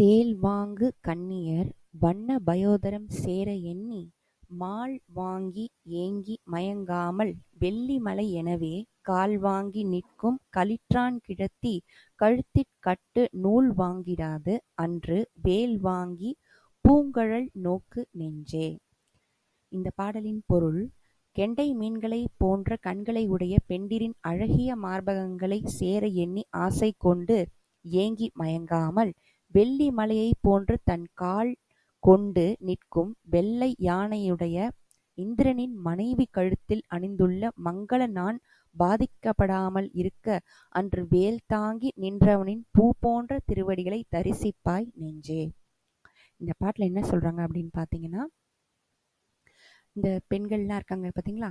சேல்வாங்கு கன்னியர் வண்ண பயோதரம் சேர எண்ணி மால் வாங்கி ஏங்கி மயங்காமல் வெள்ளிமலை எனவே கால் வாங்கி நிற்கும் களிற்றான் கிழத்தி கழுத்திற் கட்டு நூல் வாங்கிடாது அன்று வேல் வாங்கி பூங்கழல் நோக்கு நெஞ்சே. இந்த பாடலின் பொருள் கெண்டை மீன்களைப் போன்ற கண்களை உடைய பெண்டிரின் அழகிய மார்பகங்களை சேர எண்ணி ஆசை கொண்டு ஏங்கி மயங்காமல் வெள்ளி மலையைப் போன்று தன் கால் கொண்டு நிற்கும் வெள்ளை யானையுடைய இந்திரனின் மனைவி கழுத்தில் அணிந்துள்ள மங்கள நான் பாதிக்கப்படாமல் இருக்க அன்று வேல் தாங்கி நின்றவனின் பூ போன்ற திருவடிகளை தரிசிப்பாய் நெஞ்சே. இந்த பாட்டில் என்ன சொல்கிறாங்க அப்படின்னு பார்த்தீங்கன்னா, இந்த பெண்கள்லாம் இருக்காங்க பார்த்தீங்களா?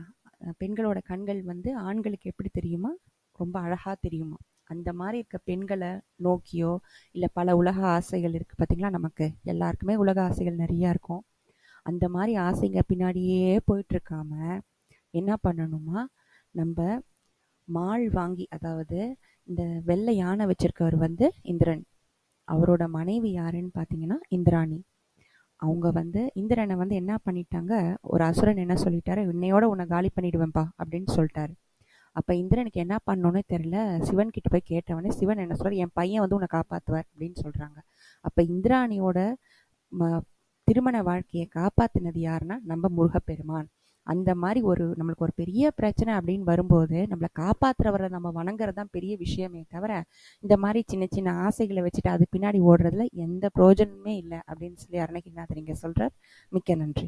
பெண்களோட கண்கள் வந்து ஆண்களுக்கு எப்படி தெரியுமா? ரொம்ப அழகாக தெரியுமா. அந்த மாதிரி இருக்க பெண்களை நோக்கியோ, இல்லை பல உலக ஆசைகள் இருக்கு பார்த்தீங்களா நமக்கு. எல்லாருக்குமே உலக ஆசைகள் நிறையா இருக்கும். அந்த மாதிரி ஆசைங்க பின்னாடியே போயிட்டுருக்காம, என்ன பண்ணணுமா, நம்ம மால் வாங்கி அதாவது இந்த வெள்ளை யானை வச்சிருக்கவர் வந்து இந்திரன். அவரோட மனைவி யாருன்னு பார்த்தீங்கன்னா, இந்திராணி. அவங்க வந்து இந்திரனை வந்து என்ன பண்ணிட்டாங்க, ஒரு அசுரன் என்ன சொல்லிட்டாரு, "இன்னையோட உன்னை காலி பண்ணிடுவேன்பா" அப்படின்னு சொல்லிட்டாரு அப்போ இந்திரனுக்கு என்ன பண்ணணும்னே தெரியல. சிவன் கிட்ட போய் கேட்டவொடனே சிவன் என்ன சொல்கிறார் "என் பையன் வந்து உன்னை காப்பாற்றுவார் அப்படின்னு சொல்கிறாங்க அப்போ இந்திராணியோட ம திருமண வாழ்க்கையை காப்பாற்றினது யாருன்னா, நம்ம முருகப்பெருமான். அந்த மாதிரி ஒரு நம்மளுக்கு ஒரு பெரிய பிரச்சனை அப்படின்னு வரும்போது, நம்மளை காப்பாற்றுறவரை நம்ம வணங்குறது தான் பெரிய விஷயமே தவிர, இந்த மாதிரி சின்ன சின்ன ஆசைகளை வச்சுட்டு அது பின்னாடி ஓடுறதுல எந்த பிரயோஜனமே இல்லை அப்படின்னு சொல்லி அருணகிரிநாதர் நீங்கள் சொல்கிறார் மிக்க நன்றி.